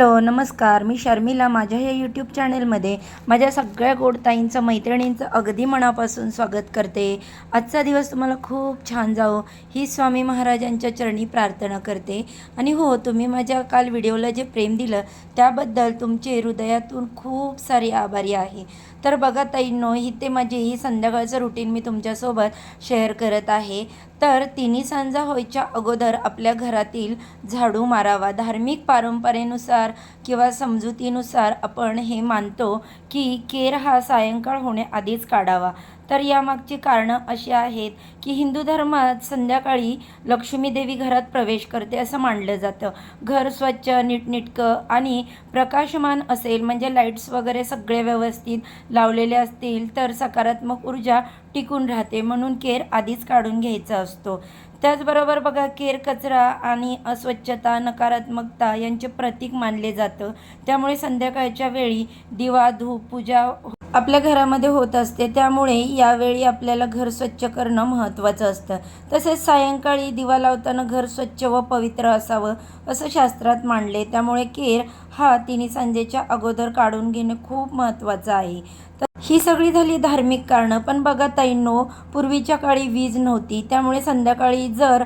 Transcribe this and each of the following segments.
Hello नमस्कार. मी शर्मिला माझ्या या यूट्यूब चॅनेलमध्ये माझ्या सगळ्या गोडताईंचं मैत्रिणींचं अगदी मनापासून स्वागत करते. आजचा दिवस तुम्हाला खूप छान जावो. ही स्वामी महाराजांच्या चरणी प्रार्थना करते. आणि हो तुम्ही माझ्या काल व्हिडिओला जे प्रेम दिलं त्याबद्दल तुमचे हृदयातून खूप सारी आभारी आहे. तर बघा ताईंनो ही ते ही संध्याकाळचं रुटीन मी तुमच्यासोबत शेअर करत आहे. तर तिन्ही सांजा होयच्या अगोदर आपल्या घरातील झाडू मारावा. धार्मिक पारंपरेनुसार किंवा समजुतीनुसार आपण हे मानतो की केर हा सायंकाळ होण्याआधीच काढावा. तर यामागची कारणं अशी आहेत की हिंदू धर्मात संध्याकाळी लक्ष्मीदेवी घरात प्रवेश करते असं मानलं जातं. घर स्वच्छ नीटनिटकं आणि प्रकाशमान असेल म्हणजे लाईट्स वगैरे सगळे व्यवस्थित लावलेले असतील तर सकारात्मक ऊर्जा टिकून राहते म्हणून केर आधीच काढून घ्यायचा असतो. त्याचबरोबर बघा केर कचरा आणि अस्वच्छता नकारात्मकता यांचे प्रतीक मानले जातं. त्यामुळे संध्याकाळच्या वेळी दिवा धूप पूजा आपल्या घरामध्ये होत असते. त्यामुळे यावेळी आपल्याला घर स्वच्छ करणं महत्त्वाचं असतं. तसेच सायंकाळी दिवा लावताना घर स्वच्छ व पवित्र असावं असं शास्त्रात मांडले. त्यामुळे केर हा तिने संजेच्या अगोदर काढून घेणे खूप महत्त्वाचं आहे. तर ही सगळी झाली धार्मिक कारणं. पण बघा ताईंनो पूर्वीच्या काळी वीज नव्हती. त्यामुळे संध्याकाळी जर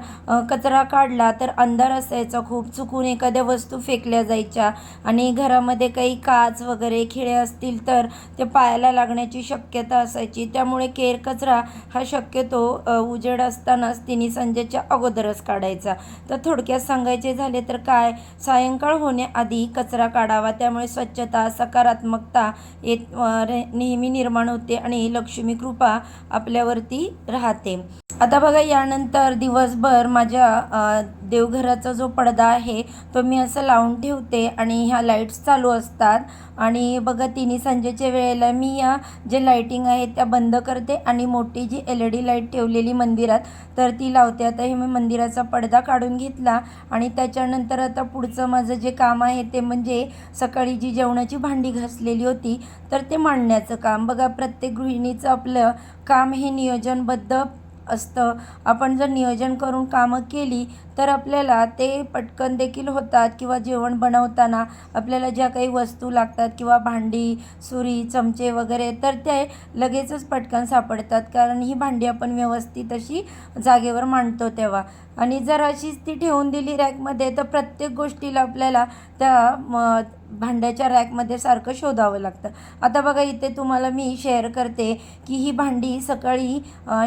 कचरा काढला तर अंधार असायचा. खूप चुकून एखाद्या वस्तू फेकल्या जायच्या. आणि घरामध्ये काही काच वगैरे खिळे असतील तर ते पायाला लागण्याची शक्यता असायची. त्यामुळे केर कचरा हा शक्यतो उजेड असतानाच तिने संजेच्या अगोदरच काढायचा. तर थोडक्यात सांगायचे झाले तर काय? सायंकाळ होण्याआधी कचरा काढावा त्यामुळे स्वच्छता सकारात्मकता येत नेहमी निर्माण होते आणि लक्ष्मी कृपा आपल्यावरती राहते. आता बघा यानंतर दिवसभर माझ्या देवघराचा जो पडदा आहे तो मी असं लावून ठेवते आणि ह्या लाईट्स चालू असतात. आणि बघा तिन्ही संजेच्या वेळेला मी या जे लाईटिंग आहे त्या बंद करते आणि मोठी जी एल ई डी लाइट ठेवलेली मंदिरात तर ती लावते. आता हे मी मंदिराचा पडदा काढून घेतला आणि त्याच्यानंतर आता पुढचं माझं जे काम आहे ते म्हणजे सकाळी जी जेवणाची भांडी घासलेली होती तर ते मांडण्याचं काम. बघा प्रत्येक गृहिणीचं आपलं काम हे नियोजनबद्ध असतं. आपण जर नियोजन करून कामं केली तर आपल्याला ते पटकन देखील होतात किंवा जेवण बनवताना आपल्याला ज्या काही वस्तू लागतात किंवा भांडी सुरी चमचे वगैरे तर ते लगेचच पटकन सापडतात. कारण ही भांडी आपण व्यवस्थित अशी जागेवर मांडतो तेव्हा. आणि जर अशीच ती ठेवून दिली रॅकमध्ये तर प्रत्येक गोष्टीला आपल्याला त्या म, भांड्याच्या रॅकमध्ये सारखं शोधावं लागतं. आता बघा इथे तुम्हाला मी शेअर करते की ही भांडी सकाळी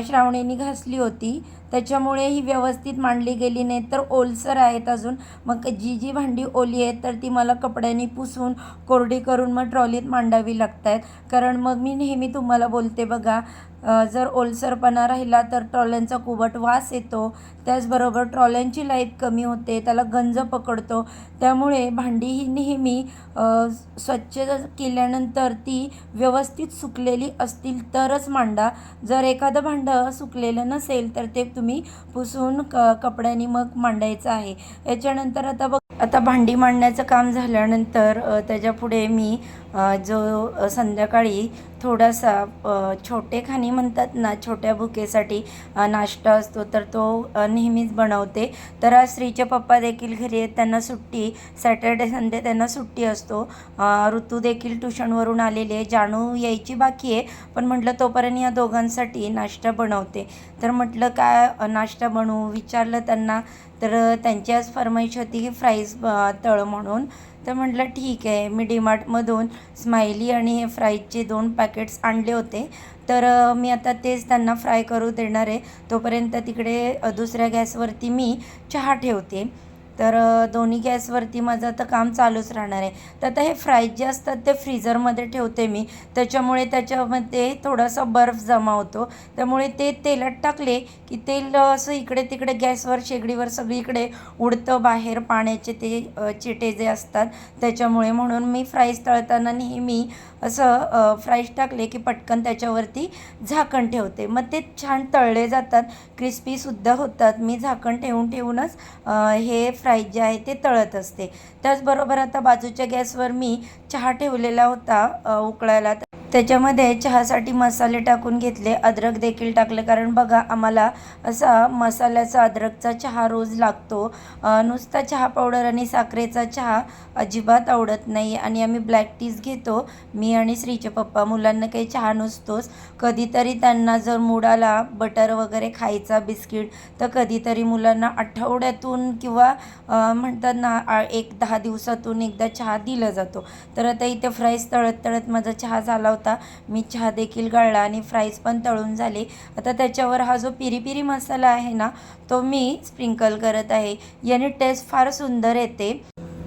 श्रावणीने घासली होती. त्याच्यामुळे ही व्यवस्थित मांडली गेली नाही तर ओलसर आहेत अजून. मग जी जी भांडी ओली आहेत तर ती मला कपड्यांनी पुसून कोरडी करून मग ट्रॉलीत मांडावी लागत आहेत कारण मग मी नेहमी तुम्हाला बोलते बघा जर ओलसरपणा राहिला तर ट्रॉल्यांचा कुबट वास येतो. त्याचबरोबर ट्रॉल्यांची लाईफ कमी होते त्याला गंज पकडतो. त्यामुळे भांडी ही नेहमी स्वच्छ केल्यानंतर ती व्यवस्थित सुकलेली असतील तरच मांडा. जर एखादं भांडं सुकलेलं नसेल तर ते तुम्ही पुसून क कपड्यांनी मग मांडायचं आहे. याच्यानंतर आता बघ आता भांडी मांडण्याचं काम झाल्यानंतर त्याच्यापुढे मी जो संध्याकाळी थोडासा छोटे खाणी म्हणतात ना छोट्या भुकेसाठी नाश्ता असतो तर तो नेहमीच बनवते. तर आज श्रीचे पप्पा देखील घरी आहेत त्यांना सुट्टी सॅटर्डे संडे त्यांना सुट्टी असतो. ऋतू देखील ट्युशनवरून आलेली आहे जाणू यायची बाकी आहे पण म्हटलं तोपर्यंत या दोघांसाठी नाश्ता बनवते. तर म्हटलं काय नाश्ता बनवू? विचारलं त्यांना तर त्यांची आज फरमाईश होती की फ्राईज तळ म्हणून. तर म्हटलं ठीक आहे. मी डीमार्टमधून स्माइली आणि हे फ्राईजचे दोन पॅकेट्स आणले होते. तर मी आता तेच त्यांना फ्राय करू देणार आहे. तोपर्यंत तिकडे दुसऱ्या गॅसवरती मी चहा ठेवते. तर दोन्ही गॅसवरती माझं आता काम चालूच राहणार आहे. तर आता हे फ्राईज जे असतात ते फ्रीजरमध्ये ठेवते मी. त्याच्यामुळे त्याच्यामध्ये थोडासा बर्फ जमा होतो. त्यामुळे ते तेलात टाकले की तेल असं इकडे तिकडे गॅसवर शेगडीवर सगळीकडे उडतं बाहेर. पाण्याचे ते चिटे जे असतात त्याच्यामुळे म्हणून मी फ्राईज तळताना नेहमी असं फ्राईज टाकले की पटकन त्याच्यावरती झाकण ठेवते. मग ते छान तळले जातात. क्रिस्पीसुद्धा होतात. मी झाकण ठेवून ठेवूनच हे फ्राईज जे आहे ते तळत असते. त्याचबरोबर आता बाजूच्या गॅसवर मी चहा ठेवलेला होता उकळायला. त्याच्यामध्ये चहासाठी मसाले टाकून घेतले. अद्रक देखील टाकले. कारण बघा आम्हाला असा मसाल्याचा अद्रकचा चहा रोज लागतो. नुसता चहा पावडर आणि साखरेचा चहा अजिबात आवडत नाही. आणि आम्ही ब्लॅक टीज घेतो. मी आणि श्रीचे पप्पा मुलांना काही चहा नसतोच. कधीतरी त्यांना जर मूड आला बटर वगैरे खायचा बिस्किट तर कधीतरी मुलांना आठवड्यातून किंवा म्हणतात ना एक दहा दिवसातून एकदा चहा दिला जातो. तर आता इथे फ्राईज तळत तळत माझा चहा झाला होता. मी चहा देखील गाळला आणि फ्राईज पण तळून झाले. आता त्याच्यावर हा जो पिरी पिरी मसाला आहे ना तो मी स्प्रिंकल करत आहे. याने टेस्ट फार सुंदर येते.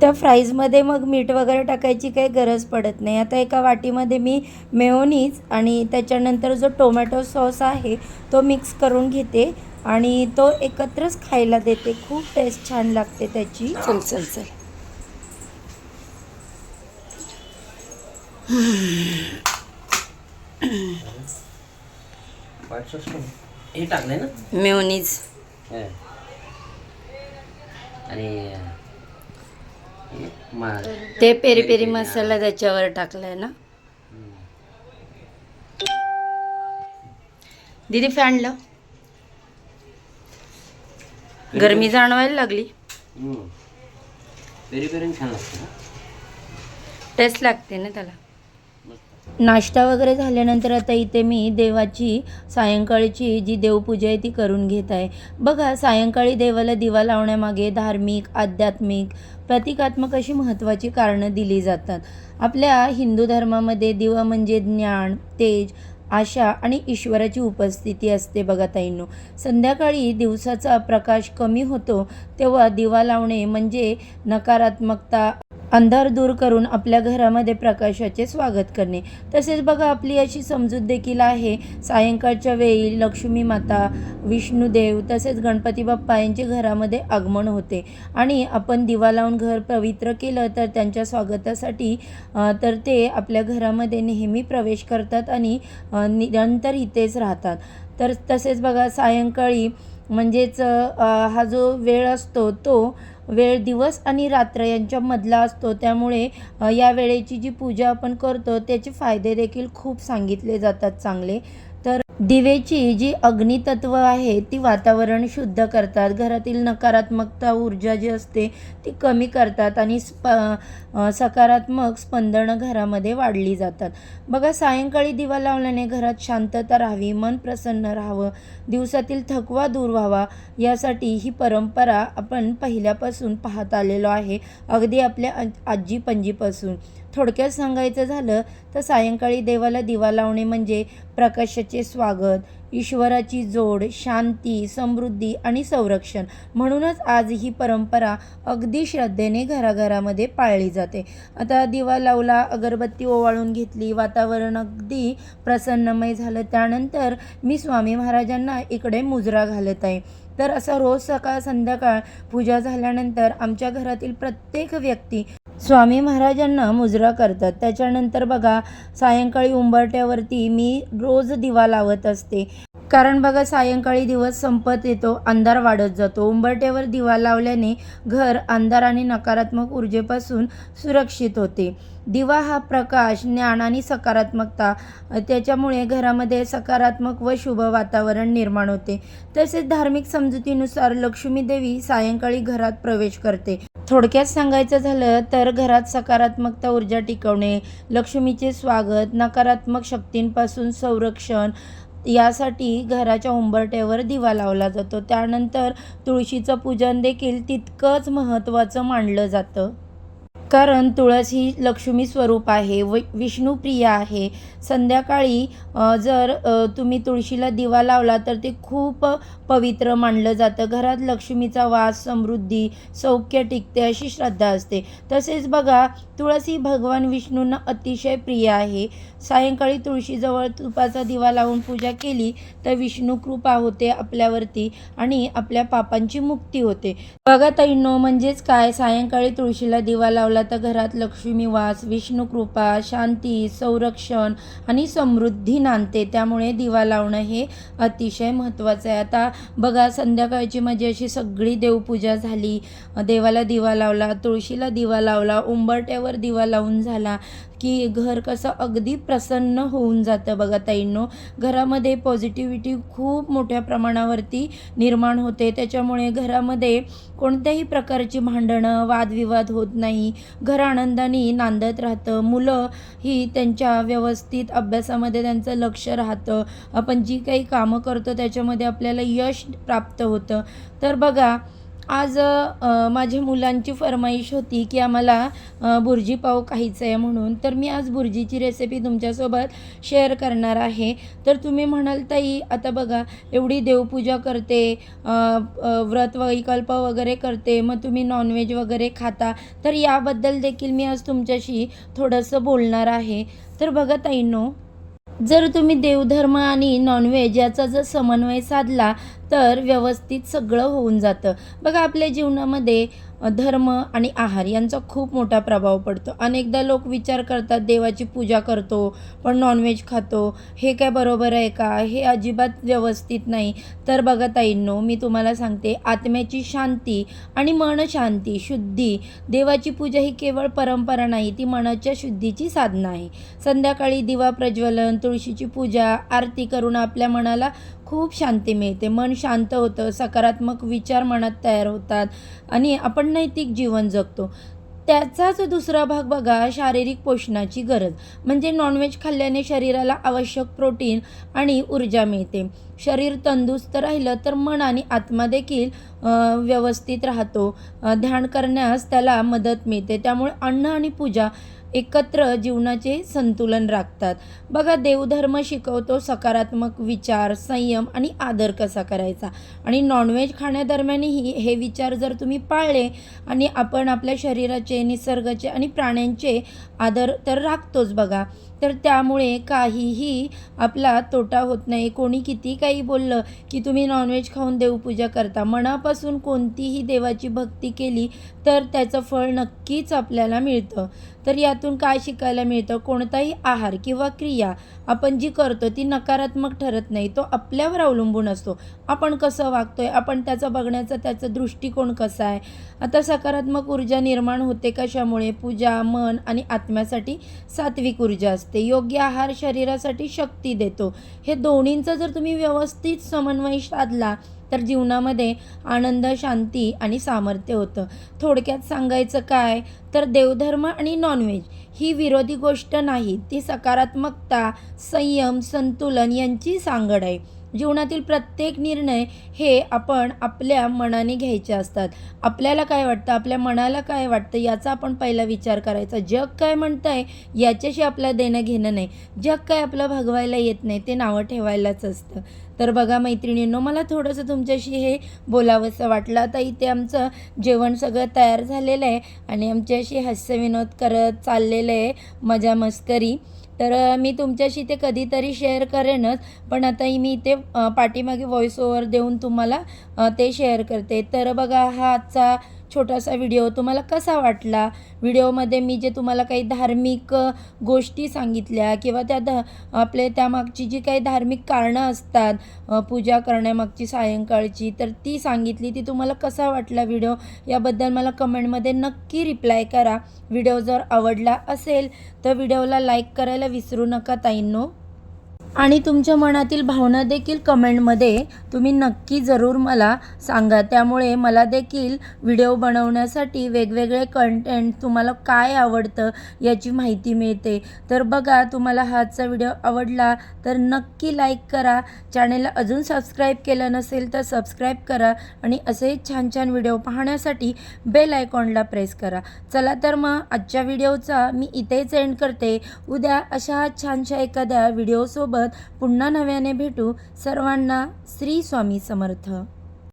त्या फ्राईजमध्ये मग मीठ वगैरे टाकायची काही गरज पडत नाही. आता एका वाटीमध्ये मी मेओनीज आणि त्याच्यानंतर जो टोमॅटो सॉस आहे तो मिक्स करून घेते आणि तो एकत्रच खायला देते. खूप टेस्ट छान लागते त्याची. चल चल चल. Hmm. हे ना. आणि मा- ते पेरी पेरी मसाला त्याच्यावर टाकलाय ना? दीदी फॅन लाव. गरमी जाणवायला लागली. पेरी पेरी छान लागतं टेस्ट लागते ना त्याला. नाश्ता वगैरे झाल्यानंतर आता इथे मी देवाची सायंकाळची जी देवपूजा आहे ती करून घेत आहे. बघा सायंकाळी देवाला दिवा लावण्यामागे धार्मिक आध्यात्मिक प्रतिकात्मक अशी महत्त्वाची कारणं दिली जातात. आपल्या हिंदू धर्मामध्ये दिवा म्हणजे ज्ञान तेज आशा आणि ईश्वराची उपस्थिती असते बघा ताईंनो. संध्याकाळी दिवसाचा प्रकाश कमी होतो तेव्हा दिवा लावणे म्हणजे नकारात्मकता अंधार दूर करून आपल्या घरामध्ये प्रकाशाचे स्वागत करणे. तसेच बघा आपली अशी समजूत देखील आहे. सायंकाळच्या वेळी लक्ष्मी माता विष्णुदेव तसेच गणपती बाप्पा यांचे घरामध्ये आगमन होते. आणि आपण दिवा लावून घर पवित्र केलं तर त्यांच्या स्वागतासाठी तर ते आपल्या घरामध्ये नेहमी प्रवेश करतात आणि निरंतर इथेच राहतात. तर तसेच बघा सायंकाळी म्हणजेच हा जो वेळ असतो तो वेळ दिवस आणि रात्र यांच्यामधला असतो. त्यामुळे या वेळेची जी पूजा आपण करतो त्याचे फायदे देखील खूप सांगितले जातात चांगले. तर दिवेची जी अग्नितत्व आहे ती वातावरण शुद्ध करतात. घरातील नकारात्मकता ऊर्जा जी असते ती कमी करतात आणि स्प सकारात्मक स्पंदनं घरामध्ये वाढली जातात. बघा सायंकाळी दिवा लावल्याने घरात शांतता राहावी मन प्रसन्न राहावं दिवसातील थकवा दूर व्हावा यासाठी ही परंपरा आपण पहिल्यापासून पाहत आलेलो आहे अगदी आपल्या आजी पणजीपासून थोडक्यात सांगायचं झालं तर सायंकाळी देवाला दिवा लावणे म्हणजे प्रकाशाचे स्वागत ईश्वराची जोड शांती समृद्धी आणि संरक्षण. म्हणूनच आज ही परंपरा अगदी श्रद्धेने घराघरामध्ये पाळली जाते. आता दिवा लावला अगरबत्ती ओवाळून घेतली वातावरण अगदी प्रसन्नमय झालं. त्यानंतर मी स्वामी महाराजांना इकडे मुजरा घालत आहे. तर असं रोज सकाळ संध्याकाळ पूजा झाल्यानंतर आमच्या घरातील प्रत्येक व्यक्ती स्वामी महाराजांना मुजरा करतात. त्याच्यानंतर बघा सायंकाळी उंबरट्यावरती मी रोज दिवा लावत असते. कारण बघा सायंकाळी दिवस संपत येतो अंधार वाढत जातो. उंबरट्यावर दिवा लावल्याने घर अंधार आणि नकारात्मक ऊर्जेपासून सुरक्षित होते. दिवा हा प्रकाश ज्ञान आणि सकारात्मकता त्याच्यामुळे घरामध्ये सकारात्मक व शुभ वातावरण निर्माण होते. तसेच धार्मिक समजुतीनुसार लक्ष्मी देवी सायंकाळी घरात प्रवेश करते. थोडक्यात सांगायचं झालं तर घरात सकारात्मकता ऊर्जा टिकवणे लक्ष्मीचे स्वागत नकारात्मक शक्तींपासून संरक्षण यासाठी घराच्या उंबरठ्यावर दिवा लावला जातो. त्यानंतर तुळशीचं पूजन देखील तितकंच महत्त्वाचं मानलं जातं. कारण तुळस ही लक्ष्मी स्वरूप आहे व विष्णुप्रिय आहे. संध्याकाळी जर तुम्ही तुळशीला दिवा लावला तर ते खूप पवित्र मानलं जातं. घरात लक्ष्मीचा वास समृद्धी सौख्य टिकते अशी श्रद्धा असते. तसेच बघा तुळस ही भगवान विष्णूंना अतिशय प्रिय आहे. सायंकाळी तुळशीजवळ तुपाचा दिवा लावून पूजा केली तर विष्णू कृपा होते आपल्यावरती आणि आपल्या पापांची मुक्ती होते. बघा तैनो म्हणजेच काय? सायंकाळी तुळशीला दिवा लावला तर घरात लक्ष्मीवास विष्णू कृपा शांती संरक्षण आणि समृद्धी नांदते. त्यामुळे दिवा लावणं हे अतिशय महत्त्वाचं आहे. आता बघा संध्याकाळची माझी अशी सगळी देवपूजा झाली. देवाला दिवा लावला तुळशीला दिवा लावला उंबरट्यावर दिवा लावून झाला. की घर कसं अगदी प्रसन्न होऊन जातं बघा ताईंनो. घरामध्ये पॉझिटिव्हिटी खूप मोठ्या प्रमाणावरती निर्माण होते. त्याच्यामुळे घरामध्ये कोणत्याही प्रकारची भांडणं वादविवाद होत नाही. घर आनंदाने नांदत राहतं. मुलं ही त्यांच्या व्यवस्थित अभ्यासामध्ये त्यांचं लक्ष राहतं. आपण जी काही कामं करतो त्याच्यामध्ये आपल्याला यश प्राप्त होतं. तर बघा आज माझ्या मुलांची फरमाईश होती की आम्हाला भुर्जी बुर्जी पाव खायचं आहे म्हणून. तर मी आज बुर्जीची रेसिपी तुमच्यासोबत शेअर करणार आहे. तर तुम्ही म्हणाल ताई आता बघा एवढी देवपूजा करते व्रत वैकल्प वगैरे करते मग तुम्ही नॉनव्हेज वगैरे खाता. तर याबद्दल देखील मी आज तुमच्याशी थोडंसं बोलणार आहे. तर बघा ताईंनो जर तुम्ही देवधर्म आणि नॉनव्हेज याचा जर समन्वय साधला तर व्यवस्थित सगळं होऊन जातं. बघा आपल्या जीवनामध्ये धर्म आणि आहार यांचा खूप मोठा प्रभाव पडतो. अनेकदा लोक विचार करतात देवाची पूजा करतो पण नॉनव्हेज खातो. हे काय बरोबर आहे का? हे अजिबात व्यवस्थित नाही. तर बघा ताईंनो मी तुम्हाला सांगते आत्म्याची शांती आणि मन शांती शुद्धी देवाची पूजा ही केवळ परंपरा नाही ती मनाच्या शुद्धीची साधना आहे. संध्याकाळी दिवा प्रज्वलन तुळशीची पूजा आरती करून आपल्या मनाला खूप शांती मिळते. मन शांत होतं सकारात्मक विचार मनात तयार होतात आणि आपण नैतिक जीवन जगतो. त्याचाच दुसरा भाग बघा शारीरिक पोषणाची गरज. म्हणजे नॉनव्हेज खाल्ल्याने शरीराला आवश्यक प्रोटीन आणि ऊर्जा मिळते. शरीर तंदुरुस्त राहिलं तर मन आणि आत्मा देखील व्यवस्थित राहतो. ध्यान करण्यास त्याला मदत मिळते. त्यामुळे अन्न आणि पूजा एकत्र जीवनाचे संतुलन राखतात. बघा देवधर्म शिकवतो सकारात्मक विचार संयम आणि आदर कसा करायचा? आणि नॉनव्हेज खाण्यादरम्यानही हे विचार जर तुम्ही पाळले आणि आपण आपल्या शरीराचे निसर्गाचे आणि प्राण्यांचे आदर तर राखतोच बघा. तर त्यामुळे काहीही आपला तोटा होत नाही. कोणी किती काही बोललं की तुम्ही नॉनव्हेज खाऊन देवपूजा करता. मनापासून कोणतीही देवाची भक्ती केली तर त्याचं फळ नक्कीच आपल्याला मिळतं. तर यातून काय शिकायला मिळतं? कोणताही आहार किंवा क्रिया आपण जी करतो ती नकारात्मक ठरत नाही. तो आपल्यावर अवलंबून असतो. आपण कसं वागतोय? आपण त्याचा बघण्याचा त्याचा दृष्टिकोन कसा आहे? आता सकारात्मक ऊर्जा निर्माण होते कशामुळे? पूजा मन आणि आत्म्यासाठी सात्विक ऊर्जा असते. योग्य आहार शरीरासाठी शक्ती देतो. हे दोन्हींचा जर तुम्ही व्यवस्थित समन्वय साधला तर जीवनामध्ये आनंद शांती आणि सामर्थ्य होतं. थोडक्यात सांगायचं काय? तर देवधर्म आणि नॉनव्हेज ही विरोधी गोष्ट नाही ती सकारात्मकता संयम संतुलन यांची सांगड आहे. जीवनातील प्रत्येक निर्णय हे आपण आपल्या मनाने घ्यायचे असतात. आपल्याला काय वाटतं? आपल्या मनाला काय वाटतं? याचा आपण पहिला विचार करायचा. जग काय म्हणतंय? याच्याशी आपलं देणं घेणं नाही. जग काय आपलं भागवायला येत नाही ते नावं ठेवायलाच असतं. तर बघा मैत्रिणींनो मला थोडंसं तुमच्याशी हे बोलावंसं वाटलं. आता इथे आमचं जेवण सगळं तयार झालेलं आहे आणि आमच्याशी हास्यविनोद करत चाललेलं आहे मजा मस्करी तर मी तुमच्याशी ते कधीतरी शेअर करेनच पण आता मी इथे पाठीमागे व्हॉइस ओव्हर देऊन तुम्हाला ते शेअर करते. तर बघा हा आजचा छोटासा व्हिडिओ तुम्हाला कसा वाटला? व्हिडिओमध्ये मी जे तुम्हाला काही धार्मिक गोष्टी सांगितल्या किंवा त्या ध आपले त्यामागची जी काही धार्मिक कारणं असतात पूजा करण्यामागची सायंकाळची तर ती सांगितली ती तुम्हाला कसा वाटला व्हिडिओ याबद्दल मला कमेंटमध्ये नक्की रिप्लाय करा. व्हिडिओ जर आवडला असेल तर व्हिडिओला लाईक करायला विसरू नका ताईंनो. आणि तुमच्या मनातील भावना देखील कमेंटमध्ये तुम्ही नक्की जरूर मला सांगा. त्यामुळे मला देखील व्हिडिओ बनवण्यासाठी वेगवेगळे कंटेंट तुम्हाला काय आवडतं याची माहिती मिळते. तर बघा तुम्हाला हा आजचा व्हिडिओ आवडला तर नक्की लाईक करा. चॅनेलला अजून सबस्क्राईब केलं नसेल तर सबस्क्राईब करा आणि असे छान छान व्हिडिओ पाहण्यासाठी बेल आयकॉनला प्रेस करा. चला तर मग आजच्या व्हिडिओचा मी इथेच एंड करते. उद्या अशा छानशा एखाद्या व्हिडिओसोबत पुन्हा नव्याने भेटू सर्वांना श्री स्वामी समर्थ.